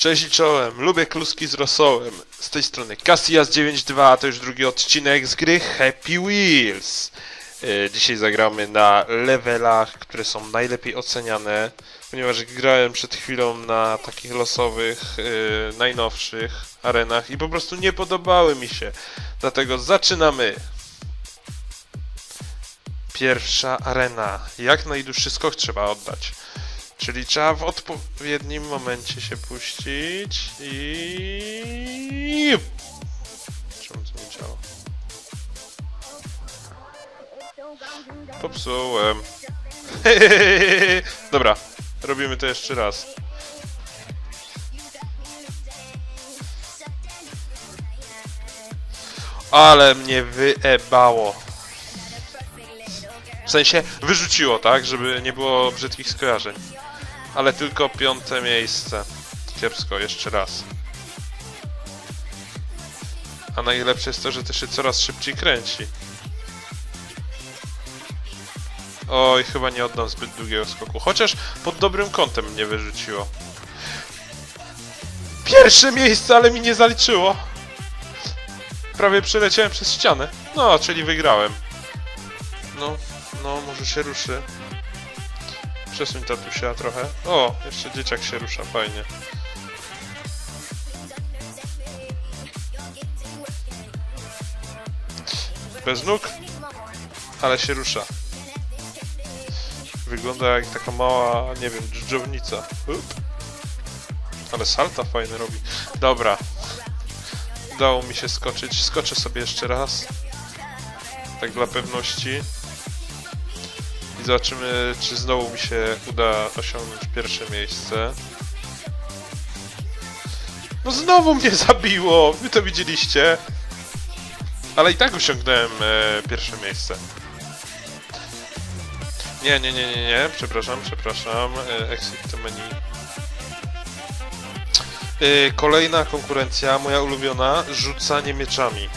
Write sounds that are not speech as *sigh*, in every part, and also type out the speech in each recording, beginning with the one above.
Cześć czołem, lubię kluski z rosołem. Z tej strony Cassias 92, to już drugi odcinek z gry Happy Wheels. E, Dzisiaj zagramy na levelach, które są najlepiej oceniane, ponieważ grałem przed chwilą na takich losowych, e, najnowszych arenach i po prostu nie podobały mi się. Dlatego zaczynamy. Pierwsza arena. Jak najdłuższy skok trzeba oddać. Czyli trzeba w odpowiednim momencie się puścić i... Czemu to nie działa? Popsułem. *laughs* Dobra, robimy to jeszcze raz. Ale mnie wyebało. W sensie wyrzuciło, tak? Żeby nie było brzydkich skojarzeń. Ale tylko piąte miejsce. Kiepsko, jeszcze raz. A najlepsze jest to, że to się coraz szybciej kręci. Oj, chyba nie oddam zbyt długiego skoku. Chociaż pod dobrym kątem mnie wyrzuciło. Pierwsze miejsce, ale mi nie zaliczyło. Prawie przeleciałem przez ścianę. No, czyli wygrałem. No, no, może się ruszy. Przesuń tatusia trochę. O, jeszcze dzieciak się rusza, fajnie. Bez nóg, ale się rusza. Wygląda jak taka mała, nie wiem, dżdżownica. Up. Ale salta fajny robi. Dobra. Udało mi się skoczyć. Skoczę sobie jeszcze raz. Tak dla pewności. Zobaczymy, czy znowu mi się uda osiągnąć pierwsze miejsce. No znowu mnie zabiło! Wy to widzieliście. Ale i tak osiągnąłem e, pierwsze miejsce. Nie, nie, nie, nie, nie, przepraszam, przepraszam. E, exit to menu. E, kolejna konkurencja, moja ulubiona, rzucanie mieczami.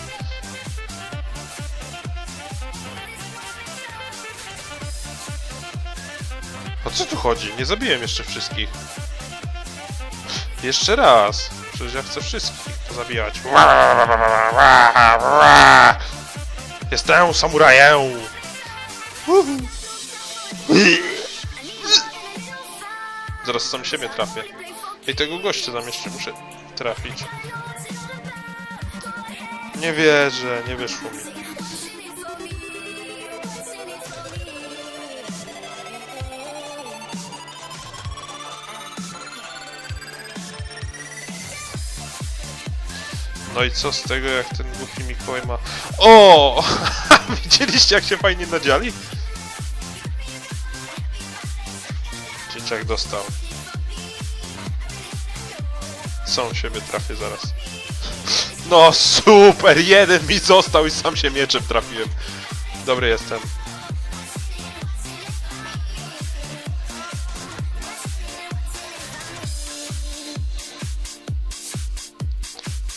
Co tu chodzi? Nie zabiłem jeszcze wszystkich. Jeszcze raz. Przecież ja chcę wszystkich pozabijać. Jestem samurajem. Zaraz sam siebie trafię. I tego gościa tam jeszcze muszę trafić. Nie wierzę, nie wyszło mi. No i co z tego, jak ten głupi Mikołaj ma... O! *laughs* Widzieliście, jak się fajnie nadziali? Dzieciak dostał. Są siebie trafię zaraz. No super! Jeden mi został i sam się mieczem trafiłem. Dobry jestem.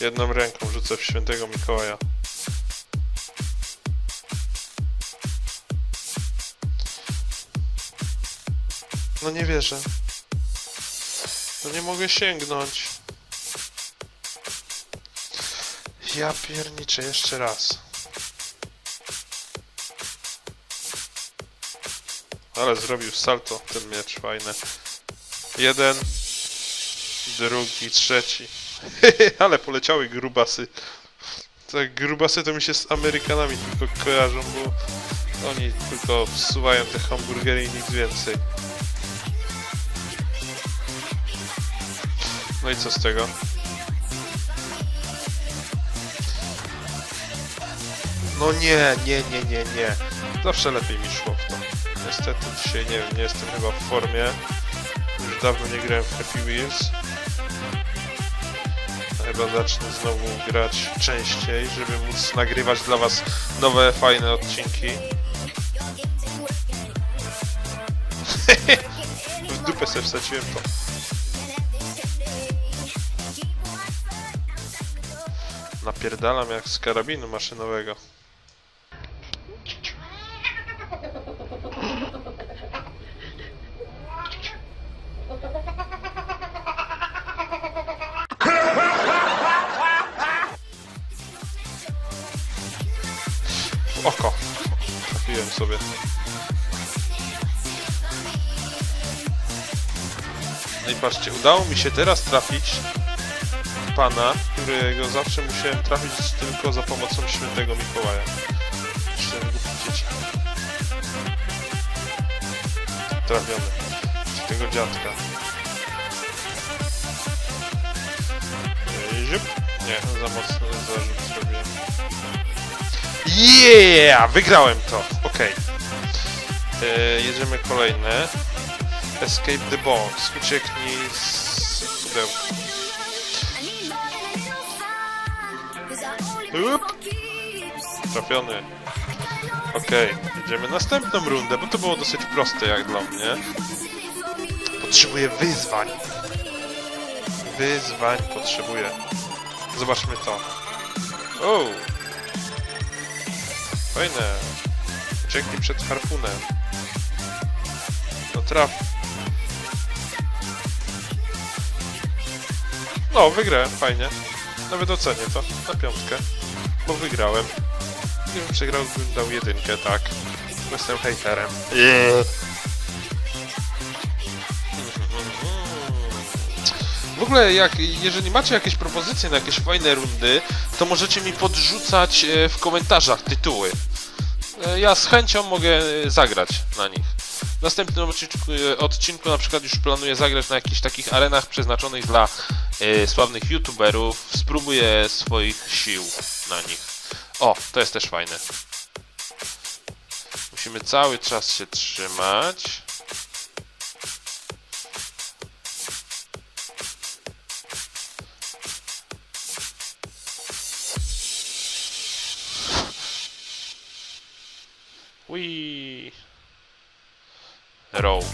Jedną ręką rzucę w świętego Mikołaja. No nie wierzę. No nie mogę sięgnąć. Ja pierniczę jeszcze raz. Ale zrobił salto ten miecz, fajne. Jeden, drugi, trzeci. *laughs* Ale poleciały grubasy. Tak, grubasy to mi się z Amerykanami tylko kojarzą, bo oni tylko wsuwają te hamburgery i nic więcej. No i co z tego? No nie, nie, nie, nie, nie. Zawsze lepiej mi szło w to. Niestety dzisiaj nie nie jestem chyba w formie. Już dawno nie grałem w Happy Wheels. Chyba zacznę znowu grać częściej, żeby móc nagrywać dla was nowe, fajne odcinki. *laughs* w dupę sobie wsadziłem to. Napierdalam jak z karabinu maszynowego. Oko. Trafiłem sobie. No i patrzcie, udało mi się teraz trafić pana, którego zawsze musiałem trafić tylko za pomocą świętego Mikołaja. Głupi dzieci. Trafiony. Tego dziadka. Ziup. Nie, za zarzut zrobiłem. Yeah! Wygrałem to! Okej. Yy, jedziemy kolejne. Escape the box. Ucieknij z pudełka. Up. Trafiony. Okej, jedziemy następną rundę, bo to było dosyć proste jak dla mnie. Potrzebuję wyzwań. Wyzwań potrzebuję. Zobaczmy to. O! Fajne. Ucieknij przed harpunem. No traf. No, wygrałem, fajnie. Nawet ocenię to na piątkę. Bo wygrałem. Gdybym przegrał, bym dał jedynkę, tak. Jestem hejterem. W ogóle, jak, jeżeli macie jakieś propozycje na jakieś fajne rundy, to możecie mi podrzucać e, w komentarzach tytuły. E, Ja z chęcią mogę e, zagrać na nich. W następnym odcinku, e, odcinku na przykład już planuję zagrać na jakichś takich arenach przeznaczonych dla e, sławnych youtuberów. Spróbuję swoich sił na nich. O, to jest też fajne. Musimy cały czas się trzymać. Wii. Rope.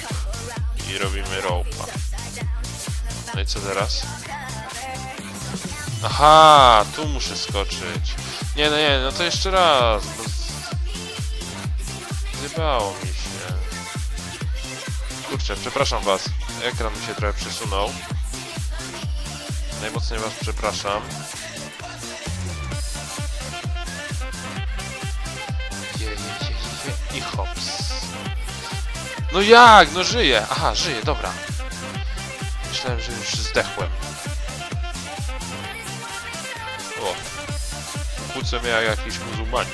I robimy rope'a. No i co teraz? Aha, tu muszę skoczyć. Nie, no nie, no to jeszcze raz. Bo... Zjebało mi się. Kurczę, przepraszam was. Ekran mi się trochę przesunął. Najmocniej was przepraszam. I hops. No jak? No żyję. Aha, żyję, dobra. Myślałem, że już zdechłem. O. Kłócę mnie jak jakiś muzułmanin.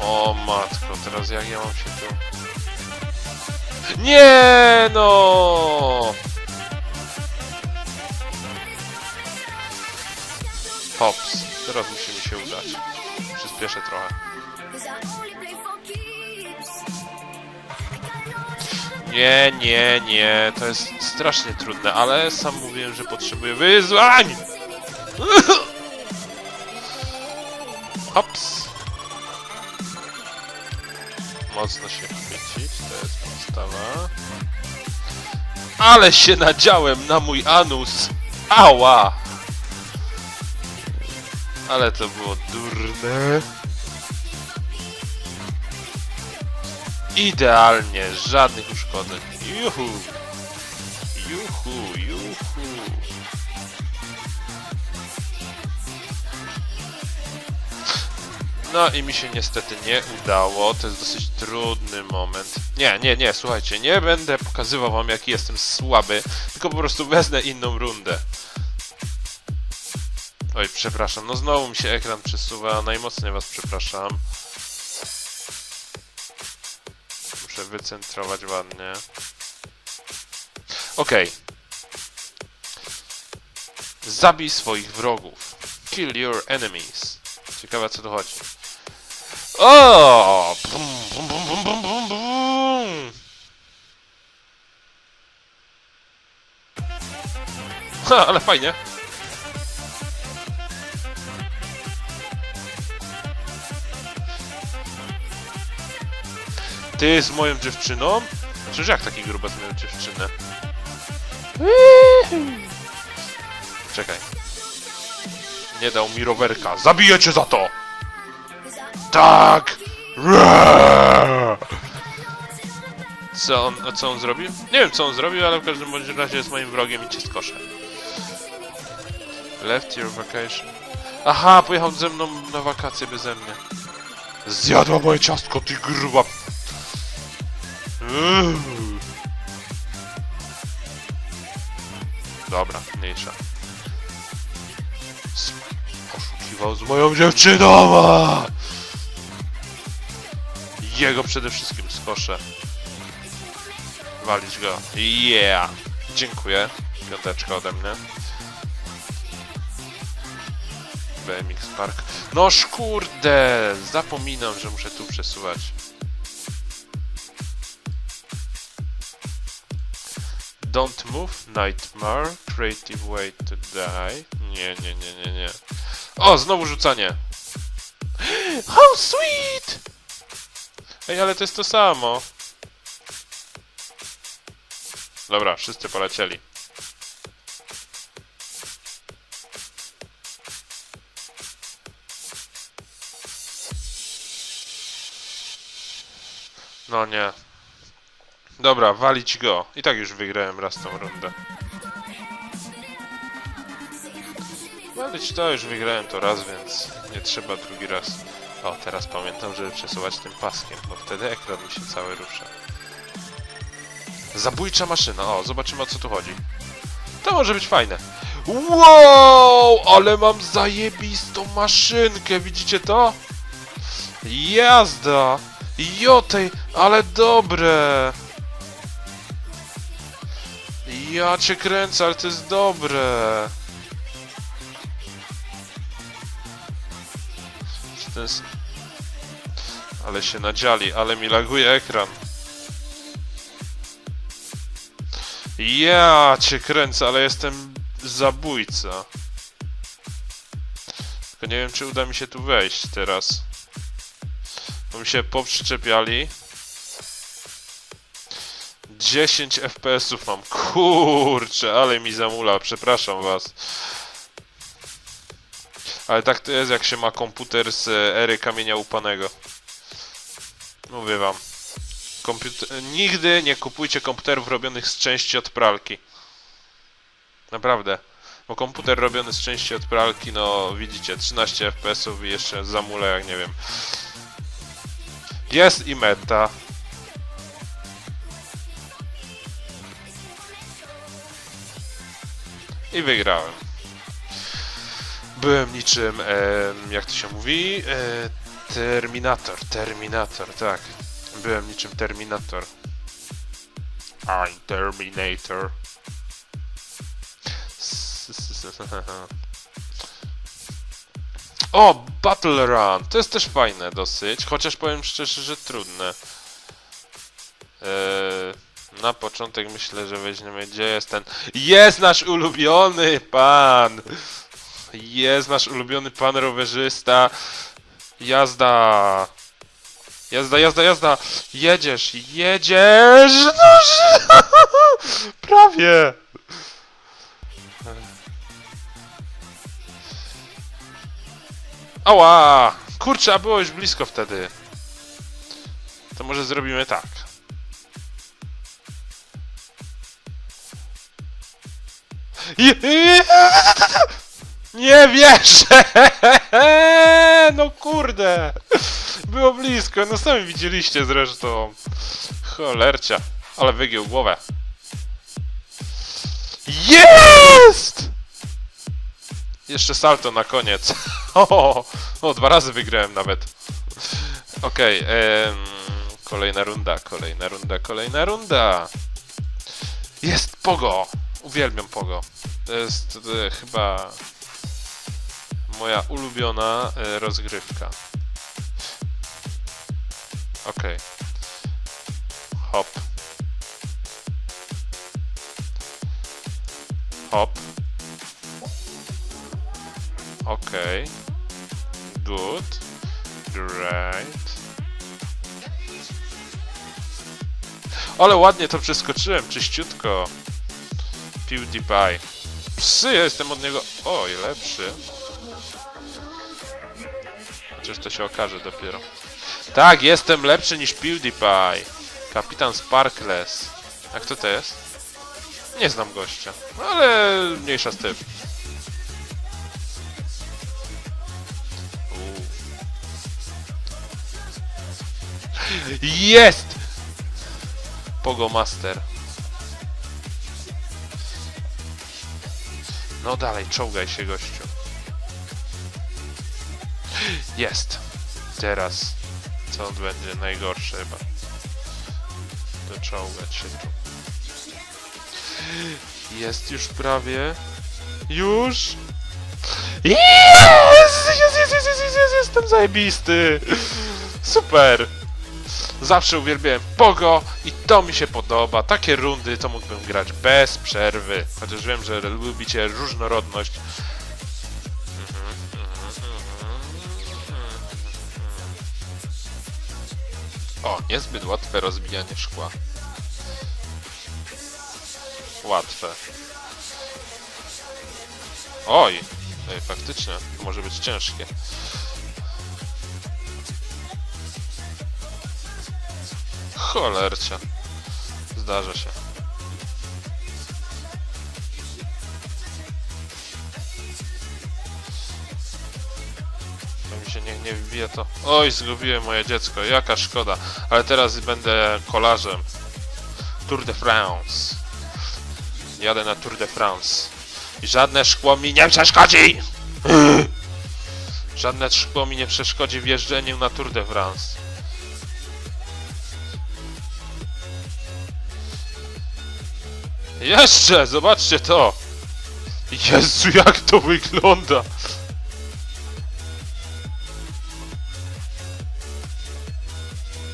O matko, teraz jak ja mam się tu... Nie no! Hops, teraz musi mi się udać. Przyspieszę trochę. Nie, nie, nie, to jest strasznie trudne, ale sam mówiłem, że potrzebuję wyzwań! Hops! Mocno się chwycić, to jest podstawa. Ale się nadziałem na mój anus! Ała! Ale to było durne. Idealnie, żadnych uszkodzeń. Juhu! Juhu, juhu. No i mi się niestety nie udało. To jest dosyć trudny moment. Nie, nie, nie, słuchajcie, nie będę pokazywał wam jaki jestem słaby, tylko po prostu wezmę inną rundę. Oj, przepraszam, no znowu mi się ekran przesuwa, najmocniej was przepraszam. Muszę wycentrować ładnie. Okej. Zabij swoich wrogów. Kill your enemies. Ciekawe co tu chodzi. O! Bum, bum, bum, bum, bum, bum, bum. Ha, ale fajnie. Ty z moją dziewczyną? Znaczy, jak taki grubas miał dziewczynę? Czekaj. Nie dał mi rowerka. Zabiję cię za to! Tak! Co on, co on zrobił? Nie wiem co on zrobił, ale w każdym bądź razie jest moim wrogiem i cię skoszę. Left your vacation. Aha, pojechał ze mną na wakacje beze mnie. Zjadła moje ciastko, ty gruba... Dobra, mniejsza. S- Oszukiwał z moją dziewczyną! Jego przede wszystkim skoszę. Walić go. Yeah! Dziękuję. Piąteczka ode mnie. BMX Park. No kurde! Zapominam, że muszę tu przesuwać. Don't move, Nightmare, Creative Way to Die. Nie, nie, nie, nie, nie. O, znowu rzucanie. How sweet! Ej, ale to jest to samo. Dobra, wszyscy polecieli. No nie. Dobra, walić go. I tak już wygrałem raz tą rundę. Walić to już wygrałem to raz, więc nie trzeba drugi raz. O, teraz pamiętam, żeby przesuwać tym paskiem, bo wtedy ekran mi się cały rusza. Zabójcza maszyna. O, zobaczymy o co tu chodzi. To może być fajne. Wow, ale mam zajebistą maszynkę, widzicie to? Jazda! Jotej, ale dobre! Ja cię kręcę, ale to jest dobre! Czy to jest... Ale się nadziali, ale mi laguje ekran. Ja cię kręcę, ale jestem zabójca. Tylko nie wiem, czy uda mi się tu wejść teraz. Bo mi się poprzyczepiali. 10 FPS-ów mam. Kurczę, ale mi zamula, przepraszam was. Ale tak to jest, jak się ma komputer z ery kamienia upanego. Mówię wam. Komputer... Nigdy nie kupujcie komputerów robionych z części od pralki. Naprawdę. Bo komputer robiony z części od pralki, no widzicie, 13 FPS-ów i jeszcze zamule, jak nie wiem. Jest i meta. I wygrałem. Byłem niczym, em, jak to się mówi? E, Terminator, Terminator, tak. Byłem niczym Terminator. I'm Terminator. *laughs* O, Battle Run! To jest też fajne dosyć, chociaż powiem szczerze, że trudne. Eee, na początek myślę, że weźmiemy, gdzie jest ten... Jest nasz ulubiony pan! Jest nasz ulubiony pan rowerzysta. Jazda! Jazda, jazda, jazda! Jedziesz, jedziesz! No, *laughs* prawie! Ała! Kurczę, a było już blisko wtedy. To może zrobimy tak. Nie wierzę! No kurde! Było blisko, no sami widzieliście zresztą. Cholercia, ale wygiął głowę. Jest! Jeszcze salto na koniec. *laughs* O, o dwa razy wygrałem nawet. Okej, em, kolejna runda, kolejna runda, kolejna runda. Jest Pogo! Uwielbiam Pogo. To jest e, chyba moja ulubiona e, rozgrywka. Okej. Hop. Hop. Okej. Good. Great. Ale ładnie to przeskoczyłem, czyściutko. PewDiePie. Psy, ja jestem od niego... Oj, lepszy. Chociaż to się okaże dopiero. Tak, jestem lepszy niż PewDiePie. Kapitan Sparkles. A kto to jest? Nie znam gościa, no, ale mniejsza z tym. Jest! Pogo Master. No dalej, czołgaj się, gościu. Jest. Teraz. Co będzie najgorsze chyba. Doczołgać się tu. Jest już prawie. Już? Jest! Jest, jest, jest, jest, jest, jest, jestem zajebisty! Super! Zawsze uwielbiałem Pogo i to mi się podoba. Takie rundy to mógłbym grać bez przerwy. Chociaż wiem, że lubicie różnorodność. O, niezbyt łatwe rozbijanie szkła. Łatwe. Oj! Ej, faktycznie, może być ciężkie. Cholercia. Zdarza się. To mi się nie, nie wbije to. Oj, zgubiłem moje dziecko, jaka szkoda. Ale teraz będę kolarzem. Tour de France. Jadę na Tour de France. I żadne szkło mi nie przeszkodzi! *clears throat* Żadne szkło mi nie przeszkodzi w jeżdżeniu na Tour de France. Jeszcze! Zobaczcie to! Jezu, jak to wygląda!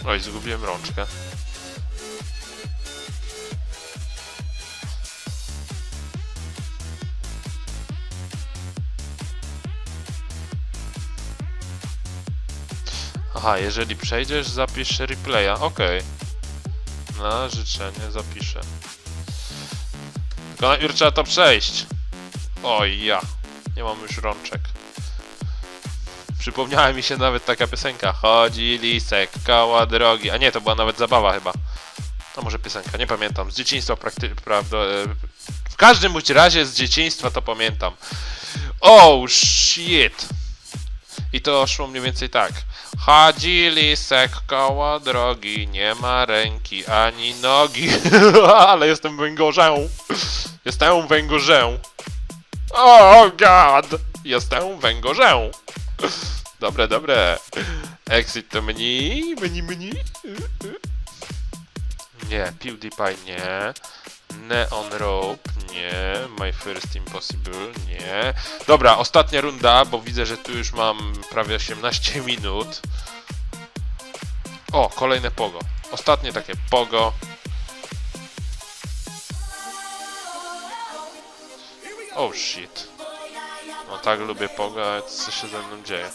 Oj, zgubiłem rączkę. Aha, jeżeli przejdziesz, zapisz replaya. Okej. Na życzenie zapiszę. Tylko najpierw trzeba to przejść. Oj, ja. Nie mam już rączek. Przypomniała mi się nawet taka piosenka. Chodzi lisek koło drogi. A nie, to była nawet zabawa chyba. A może piosenka, nie pamiętam. Z dzieciństwa praktycznie, prawda. e, W każdym bądź razie z dzieciństwa to pamiętam. Oh shit. I to szło mniej więcej tak. Chodzi lisek koło drogi, nie ma ręki ani nogi. *laughs* Ale jestem węgorzą. Jestem węgorzą. Oh god! Jestem węgorzą. Dobre, dobre. Exit to menu, menu, menu. Nie, PewDiePie nie. Neon Rope, nie. My First Impossible, nie. Dobra, ostatnia runda, bo widzę, że tu już mam prawie 18 *laughs* minut. O, kolejne pogo. Ostatnie takie pogo. Oh shit. No tak lubię pogo, ale co się ze mną dzieje?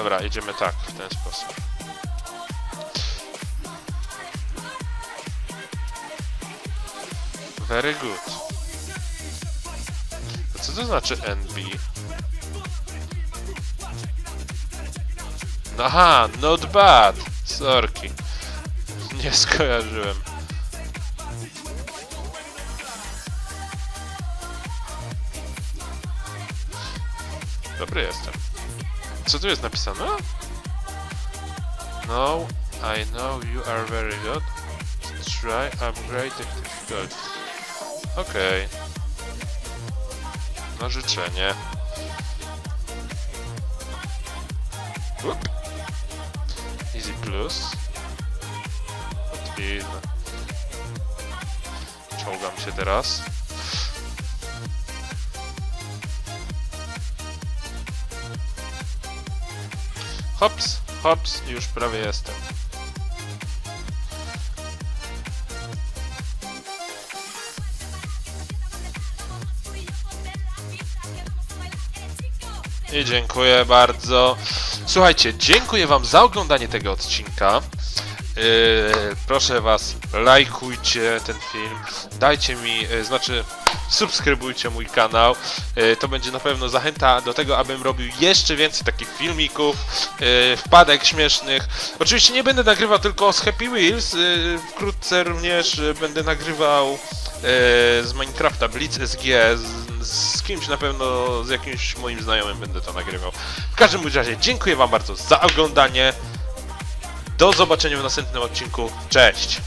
Dobra, idziemy tak, w ten sposób. Very good. A co to znaczy NB? Aha, not bad. Sorki. Nie skojarzyłem. Dobry jestem. Co tu jest napisane? No, I know you are very good. Try upgrade difficulty. Okej. Na życzenie. Up. Easy plus. Łatwizna. Czołgam się teraz. Hops, hops, już prawie jestem. I dziękuję bardzo. Słuchajcie, dziękuję Wam za oglądanie tego odcinka. Yy, proszę was, lajkujcie ten film, dajcie mi, yy, znaczy subskrybujcie mój kanał. Yy, to będzie na pewno zachęta do tego, abym robił jeszcze więcej takich filmików, yy, wpadek śmiesznych. Oczywiście nie będę nagrywał tylko z Happy Wheels, yy, wkrótce również będę nagrywał z Minecrafta Blitz SG, z, z kimś na pewno, z jakimś moim znajomym będę to nagrywał. W każdym razie dziękuję wam bardzo za oglądanie. Do zobaczenia w następnym odcinku. Cześć!